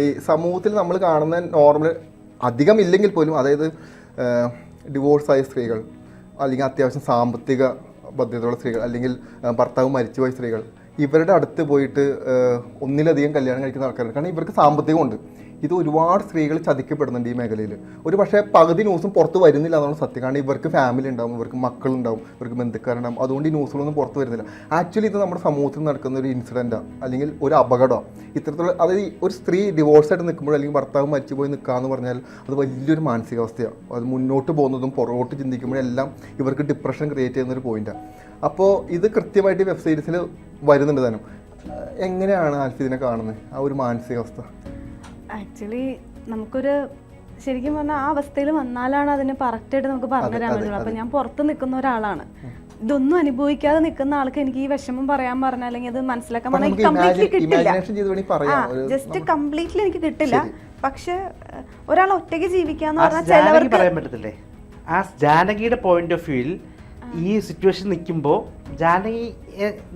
ഈ സമൂഹത്തിൽ നമ്മൾ കാണുന്ന നോർമൽ അധികം ഇല്ലെങ്കിൽ പോലും അതായത് ഡിവോഴ്സായ സ്ത്രീകൾ അല്ലെങ്കിൽ അത്യാവശ്യം സാമ്പത്തിക ബദ്ധ്യതയുള്ള സ്ത്രീകൾ അല്ലെങ്കിൽ ഭർത്താവ് മരിച്ചുപോയ സ്ത്രീകൾ ഇവരുടെ അടുത്ത് പോയിട്ട് ഒന്നിലധികം കല്യാണം കഴിക്കുന്ന ആൾക്കാരുണ്ട്. കാരണം ഇവർക്ക് സാമ്പത്തികമുണ്ട്. ഇത് ഒരുപാട് സ്ത്രീകൾ ചതിക്കപ്പെടുന്നുണ്ട് ഈ മേഖലയിൽ ഒരു പക്ഷേ പകുതി ന്യൂസും പുറത്ത് വരുന്നില്ല എന്നുള്ള സത്യം. കാരണം ഇവർക്ക് ഫാമിലി ഉണ്ടാവും ഇവർക്ക് മക്കളുണ്ടാവും ഇവർക്ക് ബന്ധുക്കാരുണ്ടാവും. അതുകൊണ്ട് ഈ ന്യൂസുകളൊന്നും പുറത്ത് വരുന്നില്ല. ആക്ച്വലി ഇത് നമ്മുടെ സമൂഹത്തിൽ നടക്കുന്ന ഒരു ഇൻസിഡന്റാണ് അല്ലെങ്കിൽ ഒരു അപകടമാണ് ഇത്തരത്തിലുള്ള അതായത് ഒരു സ്ത്രീ ഡിവോഴ്സായിട്ട് നിൽക്കുമ്പോൾ അല്ലെങ്കിൽ ഭർത്താവ് മരിച്ചുപോയി നിൽക്കുക എന്ന് പറഞ്ഞാൽ അത് വലിയൊരു മാനസികാവസ്ഥയാണ് അത് മുന്നോട്ട് പോകുന്നതും പുറകോട്ട് ചിന്തിക്കുമ്പോഴെല്ലാം ഇവർക്ക് ഡിപ്രഷൻ ക്രിയേറ്റ് ചെയ്യുന്ന ഒരു പോയിന്റാണ് അപ്പോൾ ഇത് കൃത്യമായിട്ട് വെബ് സീരീസിൽ വരുന്നുണ്ട് താനും. എങ്ങനെയാണ് ആൽഫിദിനെ കാണുന്നത്? ആ ഒരു മാനസികാവസ്ഥ? ആക്ച്വലി നമുക്കൊരു ശരിക്കും പറഞ്ഞാൽ ആ അവസ്ഥയിൽ വന്നാലാണ് അതിന് കറക്റ്റായിട്ട് നമുക്ക് പറഞ്ഞു തരാൻ പറ്റുള്ളൂ. അപ്പൊ ഞാൻ പുറത്ത് നിൽക്കുന്ന ഒരാളാണ്. ഇതൊന്നും അനുഭവിക്കാതെ നിൽക്കുന്ന ആൾക്ക് എനിക്ക് ഈ വിഷമം പറയാൻ പറഞ്ഞാൽ അല്ലെങ്കിൽ അത് മനസ്സിലാക്കാൻ പറഞ്ഞാൽ കംപ്ലീറ്റ്ലി കിട്ടില്ല. ജസ്റ്റ് കംപ്ലീറ്റ്ലി എനിക്ക് കിട്ടില്ല. പക്ഷെ ഒരാൾ ഒറ്റയ്ക്ക് ജീവിക്കാന്ന് പറഞ്ഞാൽ ചിലവർക്ക് പറയാൻ പറ്റത്തില്ലേ? ആ ജാനകിയുടെ പോയിന്റ് ഓഫ് വ്യൂവിൽ ഈ സിറ്റുവേഷൻ നിൽക്കുമ്പോൾ ജാനകി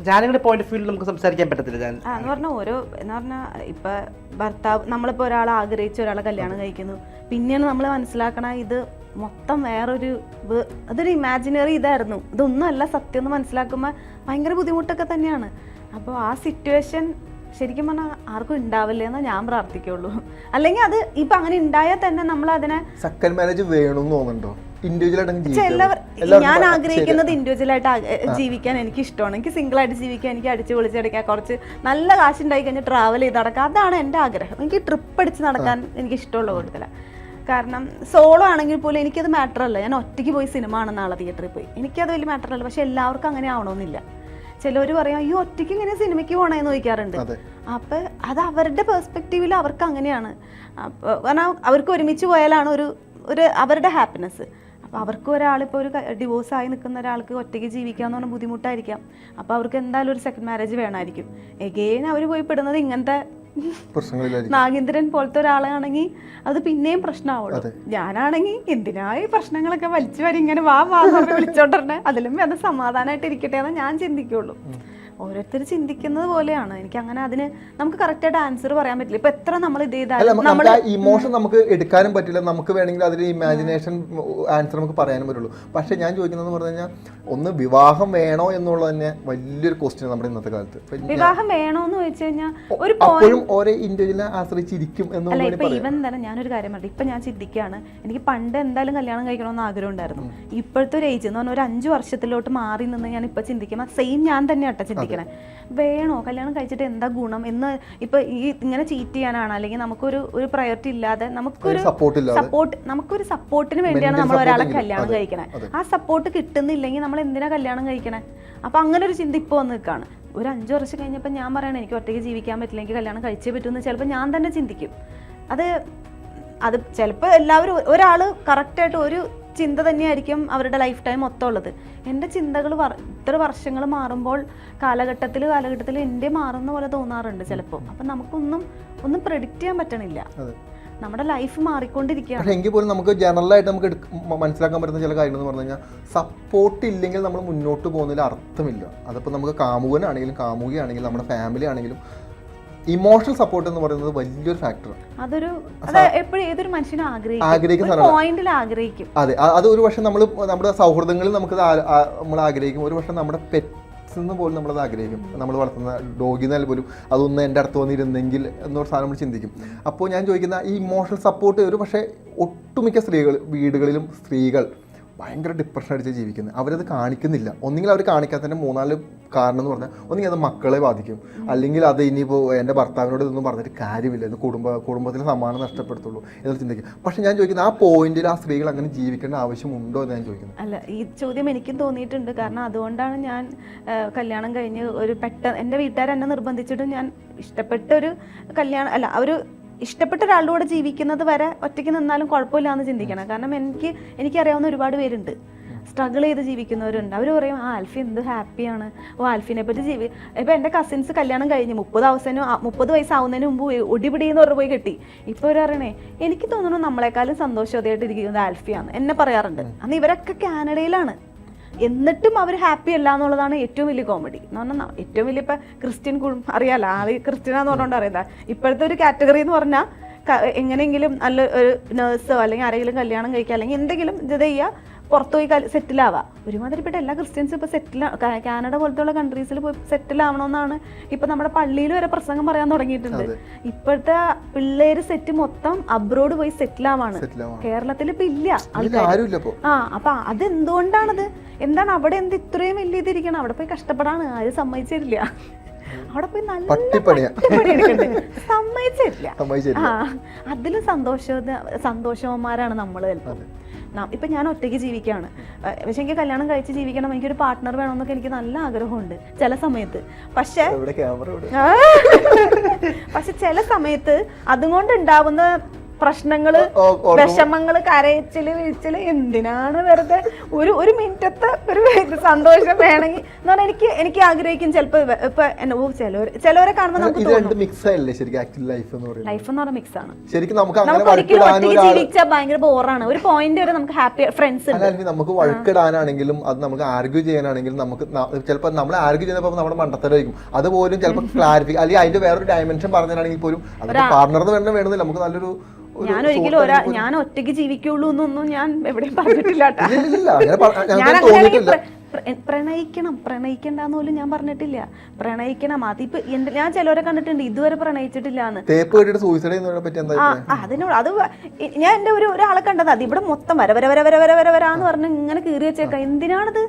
ജാനകിയുടെ പോയിന്റ് ഓഫ് വ്യൂ നമുക്ക് സംസാരിക്കാൻ പറ്റത്തില്ല ജാൻ ആ എന്ന് പറഞ്ഞാൽ ഓരോ എന്ന് പറഞ്ഞാൽ ഇപ്പൊ ഭർത്താവ് നമ്മളിപ്പോ ഒരാളെ ആഗ്രഹിച്ച് ഒരാളെ കല്യാണം കഴിക്കുന്നു. പിന്നെയാണ് നമ്മൾ മനസ്സിലാക്കണ ഇത് മൊത്തം വേറൊരു അതൊരു ഇമാജിനറി ഇതായിരുന്നു. ഇതൊന്നും അല്ല സത്യം എന്ന് മനസ്സിലാക്കുമ്പോൾ ഭയങ്കര ബുദ്ധിമുട്ടൊക്കെ തന്നെയാണ്. അപ്പോൾ ആ സിറ്റുവേഷൻ ശരിക്കും പറഞ്ഞാൽ ആർക്കും ഉണ്ടാവില്ല എന്ന് ഞാൻ പ്രാർത്ഥിക്കുള്ളൂ. അല്ലെങ്കിൽ അത് ഇപ്പൊ അങ്ങനെ ഉണ്ടായാൽ തന്നെ നമ്മൾ അതിനെ സെക്കൻഡ് മാരേജ് വേണമെന്ന് തോന്നുന്നുണ്ടോ? ഞാൻ ആഗ്രഹിക്കുന്നത് ഇൻഡിവിജ്വൽ ആയിട്ട് ജീവിക്കാൻ എനിക്ക് ഇഷ്ടമാണ്. എനിക്ക് സിംഗിൾ ആയിട്ട് ജീവിക്കാൻ എനിക്ക് അടിച്ചു പൊളിച്ചടക്കാൻ കുറച്ച് നല്ല കാശ് ഉണ്ടായി കഴിഞ്ഞാൽ ട്രാവൽ ചെയ്ത് നടക്കാം അതാണ് എന്റെ ആഗ്രഹം. എനിക്ക് ട്രിപ്പ് അടിച്ച് നടക്കാൻ എനിക്ക് ഇഷ്ടമുള്ള കൂടുതലാണ് കാരണം സോളോ ആണെങ്കിൽ പോലും എനിക്കത് മാറ്റർ അല്ല. ഞാൻ ഒറ്റയ്ക്ക് പോയി സിനിമ ആണ് നാളെ തിയേറ്ററിൽ പോയി. എനിക്കത് വലിയ മാറ്റർ അല്ല. പക്ഷെ എല്ലാവർക്കും അങ്ങനെ ആവണമെന്നില്ല. ചിലർ പറയും ഈ ഒറ്റയ്ക്ക് ഇങ്ങനെ സിനിമയ്ക്ക് പോകണേന്ന് ചോദിക്കാറുണ്ട്. അപ്പൊ അപ്പോൾ അത് അവരുടെ പെർസ്പെക്റ്റീവിൽ അവർക്ക് അങ്ങനെയാണ്. അപ്പോൾ കാരണം അവർക്ക് ഒരുമിച്ച് പോയാലാണ് ഒരു ഒരു അവരുടെ ഹാപ്പിനെസ് അപ്പോൾ അവർക്ക് ഒരാളിപ്പോൾ ഒരു ഡിവോഴ്സ് ആയി നിൽക്കുന്ന ഒരാൾക്ക് ഒറ്റയ്ക്ക് ജീവിക്കാന്ന് പറഞ്ഞാൽ ബുദ്ധിമുട്ടായിരിക്കാം. അപ്പോൾ അവർക്ക് എന്തായാലും ഒരു സെക്കൻഡ് മാരേജ് വേണമായിരിക്കും എഗെയിൻ അവർ പോയി പെടുന്നത് ഇങ്ങനത്തെ നാഗേന്ദ്രൻ പോലത്തെ ഒരാളാണെങ്കിൽ അത് പിന്നെയും പ്രശ്നമാവുള്ളൂ. ഞാനാണെങ്കിൽ എന്തിനായി പ്രശ്നങ്ങളൊക്കെ വലിച്ചു വരി ഇങ്ങനെ വാ വാ വിളിച്ചോണ്ടിരുന്നെ? അതിലും അത് സമാധാനമായിട്ട് ഇരിക്കട്ടെ എന്ന് ഞാൻ ചിന്തിക്കുള്ളൂ. ഓരോരുത്തർ ചിന്തിക്കുന്നത് പോലെയാണ്. എനിക്ക് അങ്ങനെ അതിന് നമുക്ക് കറക്റ്റായിട്ട് ആൻസർ പറയാൻ പറ്റില്ല. ഇപ്പൊ എത്ര നമ്മൾ ഇത് ചെയ്താലും നമുക്ക് ഇമോഷൻ നമുക്ക് എടുക്കാനും പറ്റില്ല. നമുക്ക് വേണമെങ്കിൽ അതിന് ഇമാജിനേഷൻ ആൻസർ നമുക്ക് പറയാനും പറ്റുള്ളൂ. പക്ഷെ ഞാൻ ചോദിക്കുന്നത് പറഞ്ഞു കഴിഞ്ഞാൽ ഒന്ന് വിവാഹം വേണോ എന്നുള്ളത് തന്നെ വലിയൊരു ക്വസ്റ്റ്യൻ നമ്മുടെ ഇന്നത്തെ കാലത്ത്. വിവാഹം വേണോ എന്ന് ചോദിച്ചു കഴിഞ്ഞാൽ ഒരു അപ്പോഴും ഓരോ ഇൻഡിവിജ്വലിനെ ആശ്രയിച്ചിരിക്കും എന്ന് ഇപ്പൊ ഇവൻ തന്നെ ഞാനൊരു കാര്യം പറഞ്ഞു ഇപ്പൊ ഞാൻ ചിന്തിക്കുകയാണ് എനിക്ക് പണ്ട് എന്തായാലും കല്യാണം കഴിക്കണമെന്ന് ആഗ്രഹം ഉണ്ടായിരുന്നു ഇപ്പോഴത്തെ ഒരു ഏജ് എന്ന് പറഞ്ഞാൽ ഒരു അഞ്ചു വർഷത്തിലോട്ട് മാറി നിന്ന് ഞാൻ ഇപ്പൊ ചിന്തിക്കുമ്പോൾ സെയിം ഞാൻ തന്നെ കേട്ടോ ചിന്തിക്കണേ വേണോ? കല്യാണം കഴിച്ചിട്ട് എന്താ ഗുണം? എന്ന് ഇപ്പൊ ഈ ഇങ്ങനെ ചീറ്റ് ചെയ്യാനാണ്. അല്ലെങ്കിൽ നമുക്കൊരു ഒരു പ്രയോറിറ്റി ഇല്ലാതെ നമുക്കൊരു സപ്പോർട്ട് നമുക്കൊരു സപ്പോർട്ടിന് വേണ്ടിയാണ് നമ്മൾ ഒരാളെ കല്യാണം കഴിക്കണേ. ആ സപ്പോർട്ട് കിട്ടുന്നില്ലെങ്കിൽ നമ്മൾ എന്തിനാ കല്യാണം കഴിക്കണേ? അപ്പൊ അങ്ങനെ ഒരു ചിന്ത ഇപ്പൊ വന്ന് നിൽക്കുകയാണ് ഒരു അഞ്ചു വർഷം കഴിഞ്ഞപ്പോൾ ഞാൻ പറയണേ എനിക്ക് ഒറ്റയ്ക്ക് ജീവിക്കാൻ പറ്റില്ല. എനിക്ക് കല്യാണം കഴിച്ചേ പറ്റുമെന്ന് ചിലപ്പോൾ ഞാൻ തന്നെ ചിന്തിക്കും. അത് അത് ചിലപ്പോൾ എല്ലാവരും ഒരാൾ കറക്റ്റായിട്ട് ഒരു ചിന്ത തന്നെയായിരിക്കും അവരുടെ ലൈഫ് ടൈം മൊത്തം ഉള്ളത്. എന്റെ ചിന്തകൾ ഇത്ര വർഷങ്ങൾ മാറുമ്പോൾ കാലഘട്ടത്തിൽ കാലഘട്ടത്തിൽ എന്റെ മാറുന്ന പോലെ തോന്നാറുണ്ട് ചിലപ്പോൾ. അപ്പം നമുക്കൊന്നും ഒന്നും പ്രെഡിക്റ്റ് ചെയ്യാൻ പറ്റണില്ല. നമ്മുടെ ലൈഫ് മാറിക്കൊണ്ടിരിക്കുകയാണ്. എങ്കിൽ പോലും നമുക്ക് ജനറൽ ആയിട്ട് നമുക്ക് മനസ്സിലാക്കാൻ പറ്റുന്ന ചില കാര്യങ്ങൾ എന്ന് പറഞ്ഞു കഴിഞ്ഞാൽ സപ്പോർട്ട് ഇല്ലെങ്കിൽ നമ്മൾ മുന്നോട്ട് പോകുന്നതിൽ അർത്ഥമില്ല. അതിപ്പോൾ നമുക്ക് കാമുകനാണെങ്കിലും കാമുകിയാണെങ്കിലും നമ്മുടെ ഫാമിലി ആണെങ്കിലും ഇമോഷണൽ സപ്പോർട്ട് എന്ന് പറയുന്നത് വലിയൊരു ഫാക്ടറാണ് അതൊരു അത് എപ്പോഴും ഏതൊരു മനുഷ്യനും ആഗ്രഹിക്കും. ആഗ്രഹിക്കും. അതെ അത് ഒരു പക്ഷേ നമ്മൾ നമ്മുടെ സൗഹൃദങ്ങളിൽ നമുക്കത് ആ- നമ്മൾ ആഗ്രഹിക്കും. ഒരു പക്ഷേ നമ്മുടെ പെറ്റ്സ് നിന്ന് പോലും നമ്മളത് ആഗ്രഹിക്കും. നമ്മൾ വളർത്തുന്ന ഡോഗിന്നാൽ പോലും അതൊന്ന് എന്റെ അടുത്ത് വന്നിരുന്നെങ്കിൽ എന്നൊരു സാധനം നമ്മൾ ചിന്തിക്കും. അപ്പോൾ ഞാൻ ചോദിക്കുന്ന ഈ ഇമോഷണൽ സപ്പോർട്ട് ഒരു പക്ഷേ ഒട്ടുമിക്ക സ്ത്രീകൾ വീടുകളിലും സ്ത്രീകൾ ഭയങ്കര ഡിപ്രഷൻ അടിച്ച് ജീവിക്കുന്നത് അവരത് കാണിക്കുന്നില്ല. ഒന്നുകിൽ അവർ കാണിക്കാത്തതിന്റെ മൂന്നാൽ കാരണം എന്ന് പറഞ്ഞാൽ ഒന്നുകിൽ അത് മക്കളെ ബാധിക്കും. അല്ലെങ്കിൽ അത് ഇനിയിപ്പോൾ എന്റെ ഭർത്താവിനോട് ഇതൊന്നും പറഞ്ഞിട്ട് കാര്യമില്ല. ഇത് കുടുംബ കുടുംബത്തിന് സമ്മാനം നഷ്ടപ്പെടുത്തുള്ളൂ എന്ന് ചിന്തിക്കും പക്ഷേ ഞാൻ ചോദിക്കുന്നത് ആ പോയിന്റിൽ ആ സ്ത്രീകൾ അങ്ങനെ ജീവിക്കേണ്ട ആവശ്യമുണ്ടോ എന്ന് ഞാൻ ചോദിക്കുന്നത് അല്ല ഈ ചോദ്യം എനിക്കും തോന്നിയിട്ടുണ്ട്. കാരണം അതുകൊണ്ടാണ് ഞാൻ കല്യാണം കഴിഞ്ഞ് ഒരു പെട്ടെന്ന് എന്റെ വീട്ടുകാർ എന്നെ നിർബന്ധിച്ചിട്ടും ഞാൻ ഇഷ്ടപ്പെട്ട ഒരു കല്യാണം അല്ല ഒരു ഇഷ്ടപ്പെട്ട ഒരാളുടെ കൂടെ ജീവിക്കുന്നത് വരെ ഒറ്റയ്ക്ക് നിന്നാലും കുഴപ്പമില്ല എന്ന് ചിന്തിക്കണം കാരണം എനിക്ക് എനിക്കറിയാവുന്ന ഒരുപാട് പേരുണ്ട്. സ്ട്രഗിൾ ചെയ്ത് ജീവിക്കുന്നവരുണ്ട്. അവർ പറയും ആ ആൽഫി എന്ത് ഹാപ്പിയാണ് ഓ ആൽഫിനെ പറ്റി ജീവി ഇപ്പം എന്റെ കസിൻസ് കല്യാണം കഴിഞ്ഞ് മുപ്പത് അവസരം മുപ്പത് വയസ്സാവുന്നതിന് മുമ്പ് ഒടിപിടി ഒടിപിടിയെന്ന് പറഞ്ഞ് പോയി കിട്ടി. ഇപ്പോൾ അവർ പറയണേ എനിക്ക് തോന്നുന്നു നമ്മളെക്കാളും സന്തോഷവതയായിട്ട് ഇരിക്കുന്നത് ആൽഫിയാണ്. എന്നെ പറയാറുണ്ട്. അന്ന് ഇവരൊക്കെ കാനഡയിലാണ്. എന്നിട്ടും അവർ ഹാപ്പി അല്ല എന്നുള്ളതാണ് ഏറ്റവും വലിയ കോമഡി. എന്ന് പറഞ്ഞാൽ ഏറ്റവും വലിയ ഇപ്പം ക്രിസ്ത്യൻ അറിയാലോ ആൾ ക്രിസ്ത്യനാന്ന് പറഞ്ഞുകൊണ്ട് അറിയാം ഇപ്പോഴത്തെ ഒരു കാറ്റഗറി എന്ന് പറഞ്ഞാൽ എങ്ങനെയെങ്കിലും നല്ല ഒരു നേഴ്സോ അല്ലെങ്കിൽ ആരെങ്കിലും കല്യാണം കഴിക്കുക അല്ലെങ്കിൽ എന്തെങ്കിലും ഇത് ചെയ്യുക പുറത്തു പോയി സെറ്റിൽ ആവാം ഒരുമാതിരിപ്പെട്ട എല്ലാ ക്രിസ്ത്യൻസും ഇപ്പൊ സെറ്റിൽ കാനഡ പോലത്തുള്ള കൺട്രീസിൽ പോയി സെറ്റിൽ ആവണമെന്നാണ് ഇപ്പൊ നമ്മുടെ പള്ളിയിൽ വരെ പ്രസംഗം പറയാൻ തുടങ്ങിയിട്ടുണ്ട്. ഇപ്പോഴത്തെ പിള്ളേര് സെറ്റ് മൊത്തം അബ്രോഡ് പോയി സെറ്റിൽ ആവാണ്. കേരളത്തിൽ ഇപ്പൊ ഇല്ല. ആ അപ്പൊ അതെന്തുകൊണ്ടാണത്? എന്താണ് അവിടെ എന്ത് ഇത്രയും വലിയ ഇതിരിക്കണം അവിടെ പോയി കഷ്ടപ്പെടാണ്. ആരും സമ്മതിച്ചിട്ടില്ല. അവിടെ പോയി നല്ല സമ്മതിച്ചിട്ടില്ല. അതിൽ സന്തോഷ സന്തോഷവന്മാരാണ് നമ്മൾ ചിലപ്പോൾ ഇപ്പൊ ഞാൻ ഒറ്റയ്ക്ക് ജീവിക്കുകയാണ്. പക്ഷേ എനിക്ക് കല്യാണം കഴിച്ച് ജീവിക്കണം എനിക്കൊരു പാർട്ട്ണർ വേണമെന്നൊക്കെ എനിക്ക് നല്ല ആഗ്രഹമുണ്ട് ചില സമയത്ത്. പക്ഷേ. പക്ഷെ ചില സമയത്ത് അതുകൊണ്ട് ഉണ്ടാവുന്ന പ്രശ്നങ്ങൾ വിഷമങ്ങൾ കരയച്ചിൽ വിളിച്ചിൽ എന്തിനാണ് വെറുതെ ഒരു ഒരു മിനിറ്റത്തെ ഒരു സന്തോഷം വേണമെങ്കിൽ എന്ന് പറഞ്ഞാൽ എനിക്ക് എനിക്ക് ആഗ്രഹിക്കും ചിലപ്പോ ഇപ്പൊ ചിലവർ ചിലവരെ കാണുമ്പോൾ നമുക്ക് മിക്സ് ആയില്ലേ ശരിക്കും ആക്ച്വലി ലൈഫ് എന്ന് പറയുന്നത്? ലൈഫ് എന്ന് പറഞ്ഞ മിക്സ് ആണ്. ശരിക്കും നമുക്ക് അങ്ങനെ നമുക്ക് ഒരിക്കലും വഴക്കിടാനും ഒറ്റയ്ക്ക് ജീവിച്ചാൽ ഭയങ്കര ബോറാണ് ഒരു പോയിന്റ് വരെ നമുക്ക് ഹാപ്പി ഫ്രണ്ട്സ് നമുക്ക് വഴക്കിടാനാണെങ്കിലും അത് നമുക്ക് ആർഗ്യൂ ചെയ്യാനാണെങ്കിലും നമുക്ക് ചിലപ്പോൾ നമ്മൾ ആർഗ്യൂ ചെയ്യുന്നപ്പോൾ നമ്മുടെ മണ്ടത്തരായിരിക്കും അതുപോലും ചിലപ്പോൾ ക്ലാരിഫിക്ക അല്ലെങ്കിൽ അതിന്റെ വേറൊരു ഡയമെൻഷൻ പറഞ്ഞാണെങ്കിൽ പോലും അതിന്റെ പാർട്ട്ണർ വേണ്ട വേണമെന്നില്ല. നമുക്ക് നല്ലൊരു ഞാൻ ഒരിക്കലും ഒരാ ഞാൻ ഒറ്റയ്ക്ക് ജീവിക്കുള്ളൂ എന്നൊന്നും ഞാൻ എവിടെയും പറഞ്ഞിട്ടില്ല പ്രണയിക്കണം. പ്രണയിക്കണ്ടെന്ന് പോലും ഞാൻ പറഞ്ഞിട്ടില്ല. പ്രണയിക്കണം. അതിപ്പോ എന്റെ ഞാൻ ചിലവരെ കണ്ടിട്ടുണ്ട്. ഇതുവരെ പ്രണയിച്ചിട്ടില്ല അതിനോട് അത് ഞാൻ എന്റെ ഒരു ഒരാളെ കണ്ടത്. അത് ഇവിടെ മൊത്തം വര വര വര വര വര വര വരാന്ന് പറഞ്ഞ് ഇങ്ങനെ കീറി വെച്ചേക്ക. എന്തിനാണത്?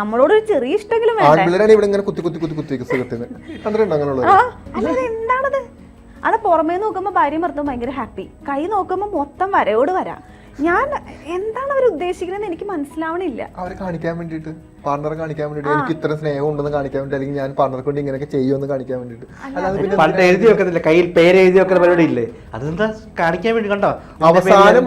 നമ്മളോട് ഒരു ചെറിയ ഇഷ്ടമെങ്കിലും വേണ്ടേ? എന്താണത്? അത് പുറമേ നോക്കുമ്പോൾ ഭാര്യയും ഭർത്താവും ഭയങ്കര ഹാപ്പി കൈ നോക്കുമ്പോൾ മൊത്തം വരയോട് വരാ. ഞാൻ എന്താണ് അവർ ഉദ്ദേശിക്കുന്നത് എനിക്ക് മനസ്സിലാവണില്ല. അവരെ കാണിക്കാൻ വേണ്ടിട്ട് പാർട്ണറെ കാണിക്കാൻ വേണ്ടിട്ട് എനിക്ക് ഇത്ര സ്നേഹം ഉണ്ടെന്ന് കാണിക്കാൻ വേണ്ടി അല്ലെങ്കിൽ ഞാൻ പാർട്ണറെ കൊണ്ട് ഇങ്ങനെയൊക്കെ ചെയ്യുമെന്ന് കാണിക്കാൻ വേണ്ടിയിട്ട്. അല്ലാതെ പിന്നെ പണ്ട് എഴുതി വെക്കത്തില്ല? കയ്യിൽ പേര് എഴുതി വെക്കുന്ന പരിപാടി ഇല്ലേ? അതെന്താ കാണിക്കാൻ വേണ്ടി കണ്ടോ? അവസാനം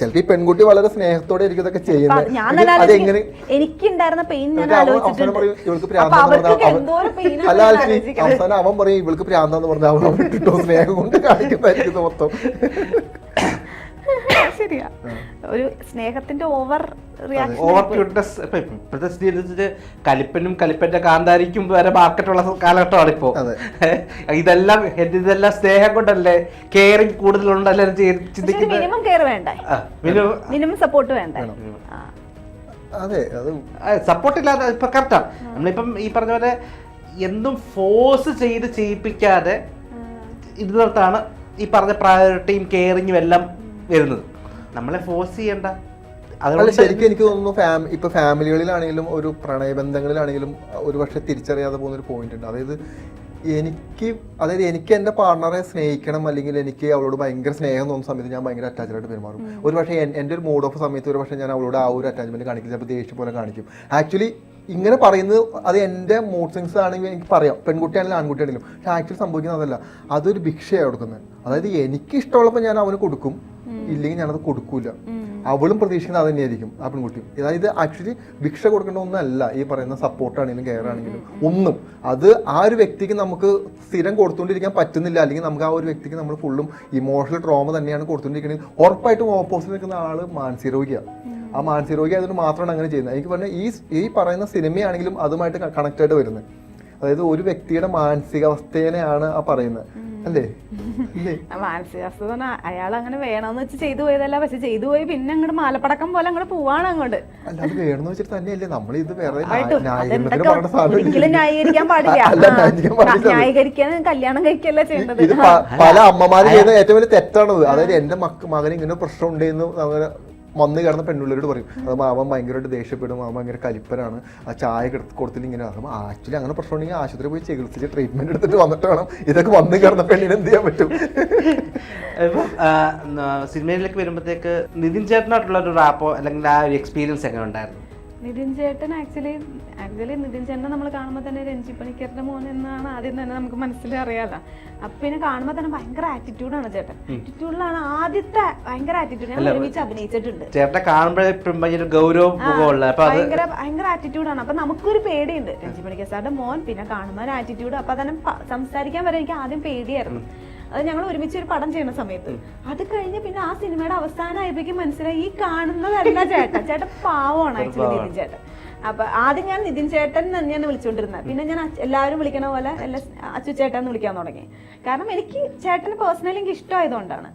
ചിലപ്പോൾ ഈ പെൺകുട്ടി വളരെ സ്നേഹത്തോടെ ആയിരിക്കും ഇതൊക്കെ ചെയ്യുന്നത്. അതെങ്ങനെ? എനിക്ക് ഉണ്ടായിരുന്ന പെയിൻ ഞാൻ അവസാനം പറയും ഇവൾക്ക് പ്രാന്താന്ന് അല്ല അവസാനം അവൻ പറയും ഇവൾക്ക് പ്രാന്താന്ന് പറഞ്ഞാൽ അവൻ ഇട്ടിട്ടോ? സ്നേഹം കൊണ്ട് കാണിക്കുന്നതായിരിക്കും മൊത്തം. ശരിയാ. ഒരു സ്നേഹത്തിന്റെ ഓവർ റിയാക്ഷൻ ഓവർ ക്യൂട്ട്നെസ് ഇപ്പൊ ഇപ്പോഴത്തെ സ്ഥിതി കലിപ്പനും കലിപ്പന്റെ കാന്താരിക്കും വരെ മാർക്കറ്റുള്ള കാലഘട്ടമാണ് ഇപ്പോ. അതെ. ഇതെല്ലാം ഇതെല്ലാം സ്നേഹം കൊണ്ടല്ലേ കെയറിങ് കൂടുതലുണ്ടല്ലേ ചിന്തിക്കുന്നത്? മിനിമം കെയർ വേണ്ടേ? മിനിമം സപ്പോർട്ട് വേണ്ടേ? അതെ അത് സപ്പോർട്ട് ഇല്ലാതെ ഇപ്പൊ കറക്റ്റാണ് നമ്മളിപ്പം ഈ പറഞ്ഞ പോലെ എന്തും ഫോഴ്സ് ചെയ്ത് ചെയ്യിപ്പിക്കാതെ ഇതിനകത്താണ് ഈ പറഞ്ഞ പ്രയോറിറ്റിയും കെയറിങ്ങും എല്ലാം വരുന്നത്. നമ്മളെ ഫോഴ്സ് ചെയ്യേണ്ട. അതുപോലെ അതുകൊണ്ട് ശരിക്കും എനിക്ക് തോന്നുന്നു ഫാമി ഇപ്പൊ ഫാമിലികളിലാണെങ്കിലും ഒരു പ്രണയബന്ധങ്ങളിലാണെങ്കിലും ഒരു പക്ഷെ തിരിച്ചറിയാതെ പോകുന്ന ഒരു പോയിന്റ് ഉണ്ട്. അതായത് എനിക്ക് അതായത് എനിക്ക് എന്റെ പാർട്ണറെ സ്നേഹിക്കണം അല്ലെങ്കിൽ എനിക്ക് അവളോട് ഭയങ്കര സ്നേഹം തോന്നുന്ന സമയത്ത് ഞാൻ ഭയങ്കര അറ്റാച്ച്ഡായിട്ട് ആയിട്ട് പെരുമാറും. ഒരു പക്ഷേ എൻ- എന്റെ ഒരു മൂഡ് ഓഫ് സമയത്ത് ഒരു പക്ഷേ ഞാൻ അവളോട് ആ ഒരു അറ്റാച്ച്മെന്റ് കാണിക്കും. ചിലപ്പോൾ ദേഷ്യം പോലെ കാണിക്കും. ആക്ച്വലി ഇങ്ങനെ പറയുന്നത് അത് എന്റെ മൂഡ് സിങ്സ് ആണെങ്കിൽ എനിക്ക് പറയാം. പെൺകുട്ടിയാണെങ്കിലും ആൺകുട്ടിയാണെങ്കിലും പക്ഷെ ആക്ച്വലി സംഭവിക്കുന്നത് അതല്ല. അതൊരു ഭിക്ഷയാണ് കൊടുക്കുന്നത്. അതായത് എനിക്ക് ഇഷ്ടമുള്ളപ്പോൾ ഞാൻ അവന് കൊടുക്കും. ഇല്ലെങ്കിൽ ഞാനത് കൊടുക്കൂല. അവളും പ്രതീക്ഷിക്കുന്നത് അത് തന്നെയായിരിക്കും ആ പെൺകുട്ടിയും. അതായത് ആക്ച്വലി ഭിക്ഷ കൊടുക്കേണ്ട ഒന്നല്ല ഈ പറയുന്ന സപ്പോർട്ടാണെങ്കിലും കെയർ ആണെങ്കിലും. ഒന്നും. അത് ആ ഒരു വ്യക്തിക്ക് നമുക്ക് സ്ഥിരം കൊടുത്തുകൊണ്ടിരിക്കാൻ പറ്റുന്നില്ല. അല്ലെങ്കിൽ നമുക്ക് ആ ഒരു വ്യക്തിക്ക് നമ്മൾ ഫുള്ളും ഇമോഷണൽ ട്രോമ തന്നെയാണ് കൊടുത്തുകൊണ്ടിരിക്കുന്നത് ഉറപ്പായിട്ടും ഓപ്പോസിറ്റ് നിൽക്കുന്ന ആൾ മാനസിക രോഗിയാണ് ആ മാനസിക രോഗി അതിന് മാത്രമാണ് അങ്ങനെ ചെയ്യുന്നത്. എനിക്ക് പറഞ്ഞാൽ ഈ ഈ പറയുന്ന സിനിമയാണെങ്കിലും അതുമായിട്ട് കണക്ട് ആയിട്ട് വരുന്നത്. അതായത് ഒരു വ്യക്തിയുടെ മാനസികാവസ്ഥേനെയാണ് ആ പറയുന്നത്. അല്ലേ? മാനസികാവസ്ഥ അയാൾ അങ്ങനെ വേണമെന്ന് വെച്ച് ചെയ്തു പോയതല്ല. പക്ഷെ ചെയ്തു പോയി പിന്നെ അങ്ങോട്ട് മാലപ്പടക്കം പോലെ അങ്ങോട്ട് പോവാണ് അങ്ങോട്ട്. അല്ല അത് വേണമെന്ന് വെച്ചിട്ട് തന്നെയല്ലേ. നമ്മൾ ഇത് വേറെ ന്യായീകരിക്കാൻ പാടില്ല. ന്യായീകരിക്കാൻ കല്യാണം കഴിക്കല്ല ചെയ്യേണ്ടത്. പല അമ്മമാര് ചെയ്യുന്ന ഏറ്റവും വലിയ തെറ്റാണത്. അതായത് എന്റെ മക്ക മകന് ഇങ്ങനെ പ്രശ്നം ഉണ്ടെന്ന് അങ്ങനെ വന്ന് കിടന്ന പെണ്ണുള്ളവരോട് പറയും അത് മാമൻ ഭയങ്കരമായിട്ട് ദേഷ്യപ്പെടും അവൻ ഭയങ്കര കലിപ്പനാണ്. ആ ചായ കിടത്ത് കൊടുത്തില്ല ഇങ്ങനെ അപ്പം ആക്ച്വലി അങ്ങനെ പ്രശ്നം ഉണ്ടെങ്കിൽ ആശുപത്രി പോയി ചികിത്സിച്ച് ട്രീറ്റ്മെന്റ് എടുത്തിട്ട് വന്നിട്ട് വേണം ഇതൊക്കെ വന്ന് കിടന്ന പെണ്ണിന് എന്ത് ചെയ്യാൻ പറ്റും. സിനിമയിലേക്ക് വരുമ്പോഴത്തേക്ക് നിതിൻ ചേട്ടനായിട്ടുള്ള ഒരു റാപ്പോ അല്ലെങ്കിൽ ആ ഒരു എക്സ്പീരിയൻസ് എങ്ങനെ ഉണ്ടായിരുന്നു നിതിൻ ചേട്ടൻ ആക്ച്വലി ആക്ച്വലി നിതിൻ ചേട്ടനെ നമ്മൾ കാണുമ്പോൾ തന്നെ രഞ്ജി പണിക്കരുടെ മോൻ എന്നാണ് ആദ്യം തന്നെ നമുക്ക് മനസ്സിൽ അറിയാതെ അപ്പൊ പിന്നെ കാണുമ്പോൾ തന്നെ ഭയങ്കര ആറ്റിറ്റ്യൂഡാണ് ചേട്ടൻ. ആറ്റിറ്റ്യൂഡിലാണ് ആദ്യത്തെ ഭയങ്കര ആറ്റിറ്റ്യൂഡ് ഞാൻ ഒരുമിച്ച് അഭിനയിച്ചിട്ടുണ്ട്. ചേട്ടനെ കാണുമ്പോഴേ ഗൗരവ ഭയങ്കര ഭയങ്കര ആറ്റിറ്റ്യൂഡാണ് അപ്പൊ നമുക്കൊരു പേടിയുണ്ട്. രഞ്ജി പണിക്കർ സാറിന്റെ മോൻ പിന്നെ കാണുമ്പോൾ ആറ്റിറ്റ്യൂഡ് അപ്പൊ തന്നെ സംസാരിക്കാൻ വരെ എനിക്ക് ആദ്യം പേടിയായിരുന്നു. അത് ഞങ്ങൾ ഒരുമിച്ച് ഒരു പടം ചെയ്യുന്ന സമയത്ത്. അത് കഴിഞ്ഞ് പിന്നെ ആ സിനിമയുടെ അവസാനമായപ്പോഴേക്കും മനസ്സിലായി ഈ കാണുന്നതല്ല ചേട്ടൻ. ചേട്ടൻ പാവമാണ് ആക്ച്വലി നിതിൻ ചേട്ടൻ. അപ്പൊ ആദ്യം ഞാൻ നിതിൻ ചേട്ടൻ തന്നെയാണ് വിളിച്ചുകൊണ്ടിരുന്നത് പിന്നെ ഞാൻ എല്ലാവരും വിളിക്കണ പോലെ എല്ലാ അച്ചു ചേട്ടൻ എന്ന് വിളിക്കാൻ തുടങ്ങി. കാരണം എനിക്ക് ചേട്ടന് പേഴ്സണലി എനിക്ക് ഇഷ്ടമായതുകൊണ്ടാണ്.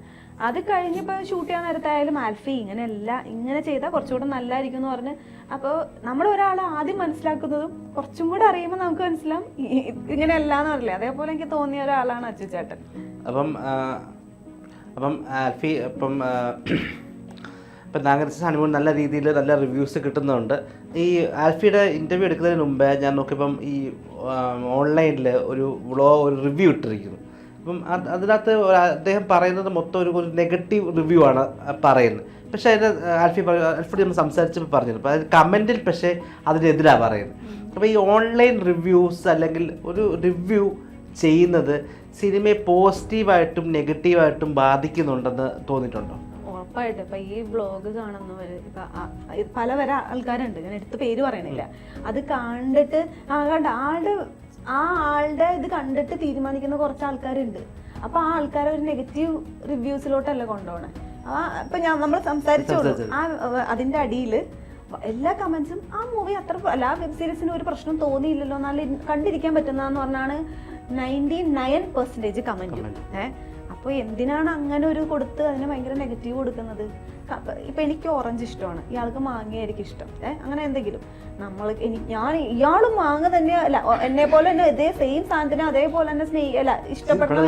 അത് കഴിഞ്ഞപ്പോൾ ഷൂട്ട് ചെയ്യാൻ നേരത്തായാലും ആൽഫി ഇങ്ങനെയല്ല ഇങ്ങനെ ചെയ്താൽ കുറച്ചുകൂടെ നല്ലായിരിക്കും എന്ന് പറഞ്ഞ്. അപ്പോൾ നമ്മൾ ഒരാളെ ആദ്യം മനസ്സിലാക്കുന്നതും കുറച്ചും കൂടെ അറിയുമ്പോൾ നമുക്ക് മനസ്സിലാവും ഇങ്ങനെയല്ല എന്ന് പറയില്ലേ അതേപോലെ എനിക്ക് തോന്നിയ ഒരാളാണ് അച്ചു ചേട്ടൻ. അപ്പം അപ്പം ആൽഫി ഇപ്പം ഇപ്പം നാഗരസ് ഹണിമൂൺ നല്ല രീതിയിൽ നല്ല റിവ്യൂസ് കിട്ടുന്നുണ്ട്. ഈ ആൽഫിയുടെ ഇന്റർവ്യൂ എടുക്കുന്നതിന് മുമ്പേ ഞാൻ നോക്കിയപ്പം ഈ ഓൺലൈനിൽ ഒരു വ്ളോ ഒരു റിവ്യൂ ഇട്ടിരിക്കുന്നു. അപ്പം അത് അതിനകത്ത് അദ്ദേഹം പറയുന്നത് മൊത്തം ഒരു ഒരു നെഗറ്റീവ് റിവ്യൂ ആണ് പറയുന്നത്. പക്ഷേ അതിന് ആൽഫി പറ- ആൽഫിയോട് നമ്മൾ സംസാരിച്ചപ്പോൾ പറഞ്ഞത് അപ്പോൾ അത് കമന്റിൽ പക്ഷേ അതിനെതിരാണ് പറയുന്നത്. അപ്പോൾ ഈ ഓൺലൈൻ റിവ്യൂസ് അല്ലെങ്കിൽ ഒരു റിവ്യൂ ചെയ്യുന്നത് സിനിമയെ പോസിറ്റീവായിട്ടും നെഗറ്റീവായിട്ടും ബാധിക്കുന്നുണ്ടെന്ന് തോന്നിയിട്ടുണ്ടോ? ഉറപ്പായിട്ട്. ഇപ്പൊ ഈ വ്ളോഗ് കാണുന്നവർ ഇപ്പൊ പല ആൾക്കാരുണ്ട്. ഞാൻ എടുത്ത് പേര് പറയണില്ല. അത് കണ്ടിട്ട് ആ കണ്ട ആളുടെ ആ ആളുടെ ഇത് കണ്ടിട്ട് തീരുമാനിക്കുന്ന കുറച്ച് ആൾക്കാരുണ്ട്. അപ്പൊ ആ ആൾക്കാരെ ഒരു നെഗറ്റീവ് റിവ്യൂസിലോട്ടല്ല കൊണ്ടുപോണേ? ആ ഇപ്പൊ ഞാൻ നമ്മൾ സംസാരിച്ചോളൂ. ആ അതിന്റെ അടിയിൽ എല്ലാ കമന്റ്സും ആ മൂവി അത്ര അല്ല ആ വെബ് സീരീസിന് ഒരു പ്രശ്നം തോന്നിയില്ലല്ലോ ഇൻ- കണ്ടിരിക്കാൻ പറ്റുന്നതെന്ന് പറഞ്ഞാണ് നയന്റി നയൻ പെർസെന്റേജ് കമന്റ് ഏഹ് അപ്പോൾ എന്തിനാണ് അങ്ങനെ ഒരു കൊടുത്ത് അതിന് ഭയങ്കര നെഗറ്റീവ് കൊടുക്കുന്നത്? ഇപ്പം എനിക്ക് ഓറഞ്ച് ഇഷ്ടമാണ്. ഇയാൾക്ക് മാങ്ങയായിരിക്കും ഇഷ്ടം. ഏഹ് അങ്ങനെ എന്തെങ്കിലും. നമ്മൾ ഞാൻ ഇയാളും മാങ്ങ തന്നെ അല്ല എന്നെ പോലെ തന്നെ ഇതേ സെയിം സാധനത്തിന് അതേപോലെ തന്നെ സ്നേഹി അല്ല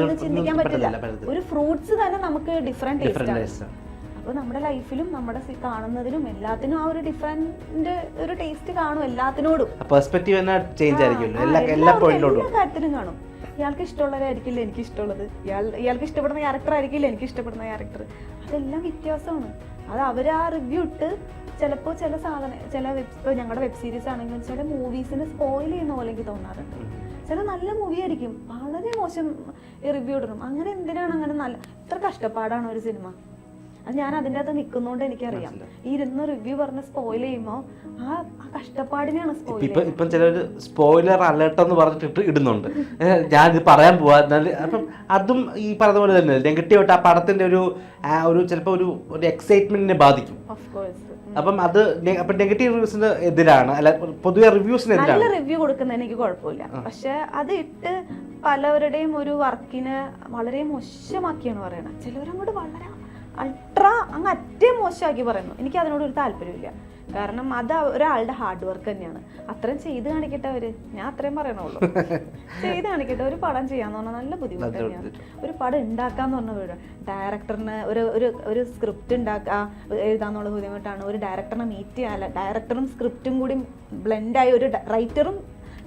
എന്ന് ചിന്തിക്കാൻ പറ്റില്ല. ഒരു ഫ്രൂട്ട്സ് തന്നെ നമുക്ക് ഡിഫറെന്റ് ഡിഫറെന്റ് ടേസ്റ്റ് ആണ്. അപ്പോൾ നമ്മുടെ ലൈഫിലും നമ്മുടെ കാണുന്നതിലും എല്ലാത്തിനും ആ ഒരു ഡിഫറെന്റ് ഒരു ടേസ്റ്റ് കാണും എല്ലാത്തിനോടും. പെർസ്പെക്റ്റീവ് ചേഞ്ച് എല്ലാ കാര്യത്തിലും കാണും. ഇയാൾക്ക് ഇഷ്ടമുള്ളവരായിരിക്കില്ല എനിക്ക് ഇഷ്ടമുള്ളത് ഇയാൾ ഇയാൾക്ക് ഇഷ്ടപ്പെടുന്ന ക്യാരക്ടർ ആയിരിക്കില്ല എനിക്ക് ഇഷ്ടപ്പെടുന്ന ക്യാരക്ടർ അതെല്ലാം വ്യത്യാസമാണ്. അത് അവർ ആ റിവ്യൂ ഇട്ട് ചിലപ്പോൾ ചില സാധനം ചില വെബ് ഇപ്പോൾ ഞങ്ങളുടെ വെബ് സീരീസ് ആണെങ്കിലും ചില മൂവീസിനെ സ്പോയിൽ ചെയ്യുന്ന പോലെ എനിക്ക് തോന്നാറുണ്ട്. ചില നല്ല മൂവി ആയിരിക്കും. വളരെ മോശം റിവ്യൂ ഇടണം. അങ്ങനെ എന്തിനാണ് അങ്ങനെ നല്ല ഇത്ര കഷ്ടപ്പാടാണ് ഒരു സിനിമ അത് ഞാൻ അതിന്റെ അകത്ത് നിൽക്കുന്നതുകൊണ്ട് എനിക്കറിയാം. ഈ ഇരുന്ന് റിവ്യൂ പറഞ്ഞ് സ്പോയിൽ ചെയ്യുമ്പോൾ ആ ആ കഷ്ടപ്പാടിനെയാണ് സ്പോയിൽ ഇപ്പൊ ഇപ്പം ചിലർ സ്പോയിലർ അലേർട്ട് എന്ന് പറഞ്ഞിട്ട് ഇടുന്നുണ്ട്. ഞാൻ ഇത് പറയാൻ പോവാ. അപ്പം അതും ഈ പറഞ്ഞ പോലെ തന്നെ നെഗറ്റീവായിട്ട് ആ പടത്തിന്റെ ഒരു ഒരു ചിലപ്പോൾ ഒരു ഒരു എക്സൈറ്റ്മെന്റിനെ ബാധിക്കും. അപ്പം അത് അപ്പം നെഗറ്റീവ് റിവ്യൂസിന് എതിരാണ്. അല്ല പൊതുവെ റിവ്യൂസിന് നല്ല റിവ്യൂ കൊടുക്കുന്ന എനിക്ക് കുഴപ്പമില്ല. പക്ഷെ അത് ഇട്ട് പലവരുടെയും ഒരു വർക്കിനെ വളരെ മോശമാക്കിയാണ് പറയണത്. ചിലവരങ്ങോട്ട് വളരെ അൾട്രാ അങ്ങ് അറ്റേ മോശമാക്കി പറയുന്നു. എനിക്ക് അതിനോട് ഒരു താല്പര്യമില്ല കാരണം അത് ഒരാളുടെ ഹാർഡ് വർക്ക് തന്നെയാണ്. അത്രയും ചെയ്ത് കാണിക്കട്ടെ അവർ. ഞാൻ അത്രയും പറയണുള്ളൂ. ചെയ്ത് കാണിക്കട്ടെ. ഒരു പടം ചെയ്യാന്ന് പറഞ്ഞാൽ നല്ല ബുദ്ധിമുട്ട് തന്നെയാണ്. ഒരു പടം ഉണ്ടാക്കാന്ന് പറഞ്ഞ വീട് ഡയറക്ടറിന് ഒരു ഒരു ഒരു സ്ക്രിപ്റ്റ് ഉണ്ടാക്കുക എഴുതാന്നുള്ള ബുദ്ധിമുട്ടാണ്. ഒരു ഡയറക്ടറിനെ മീറ്റ് ചെയ്യാല്ല ഡയറക്ടറും സ്ക്രിപ്റ്റും കൂടി ബ്ലെൻഡായി ഒരു റൈറ്ററും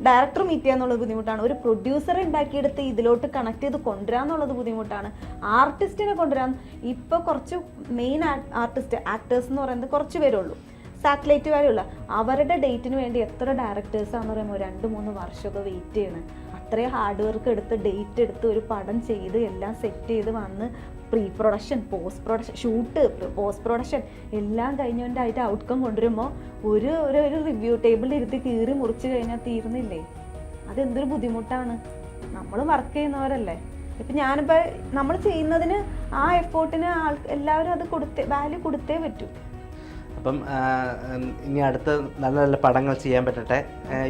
ഡയറക്ടർ മീറ്റ് ചെയ്യാന്നുള്ളത് ബുദ്ധിമുട്ടാണ്. ഒരു പ്രൊഡ്യൂസർ ഉണ്ടാക്കിയെടുത്ത് ഇതിലോട്ട് കണക്ട് ചെയ്ത് കൊണ്ടുവരാന്നുള്ളത് ബുദ്ധിമുട്ടാണ്. ആർട്ടിസ്റ്റിനെ കൊണ്ടുവരാൻ ഇപ്പോൾ കുറച്ച് മെയിൻ ആർട്ടിസ്റ്റ് ആക്ടേഴ്സ് എന്ന് പറയുന്നത് കുറച്ച് പേരേ ഉള്ളൂ സാറ്റലൈറ്റ് വരെയുള്ള അവരുടെ ഡേറ്റിന് വേണ്ടി എത്ര ഡയറക്ടേഴ്സ് ആണെന്ന് പറയുമ്പോൾ രണ്ട് മൂന്ന് വർഷമൊക്കെ വെയിറ്റ് ചെയ്യണം. അത്രയും ഹാർഡ് വർക്ക് എടുത്ത് ഡേറ്റ് എടുത്ത് ഒരു പടം ചെയ്ത് എല്ലാം സെറ്റ് ചെയ്ത് വന്ന് pre production post production shoot post production എല്ലാം കഴിഞ്ഞവന്റെ ആയിട്ട് ഔട്ട്കം കൊണ്ടുവരുമ്പോൾ ഒരു ഒരു ഒരു റിവ്യൂ ടേബിളിൽ ഇരുത്തി കീറി മുറിച്ച് കഴിഞ്ഞാൽ തീർന്നില്ലേ? അതെന്തൊരു ബുദ്ധിമുട്ടാണ്. നമ്മൾ വർക്ക് ചെയ്യുന്നവരല്ലേ. ഇപ്പം ഞാനിപ്പോൾ നമ്മൾ ചെയ്യുന്നതിന് ആ എഫേർട്ടിന് ആൾ എല്ലാവരും അത് കൊടുത്തേ വാല്യൂ കൊടുത്തേ പറ്റൂ. അപ്പം ഇനി അടുത്ത നല്ല നല്ല പടങ്ങൾ ചെയ്യാൻ പറ്റട്ടെ.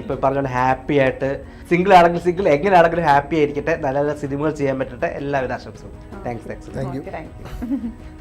ഇപ്പൊ പറഞ്ഞ പോലെ ഹാപ്പി ആയിട്ട് സിംഗിൾ ആണെങ്കിലും സിംഗിൾ എങ്ങനെയാണെങ്കിലും ഹാപ്പി ആയിരിക്കട്ടെ. നല്ല നല്ല സിനിമകൾ ചെയ്യാൻ പറ്റട്ടെ. എല്ലാവരും ആശംസകളും. Thanks thanks thank you thank you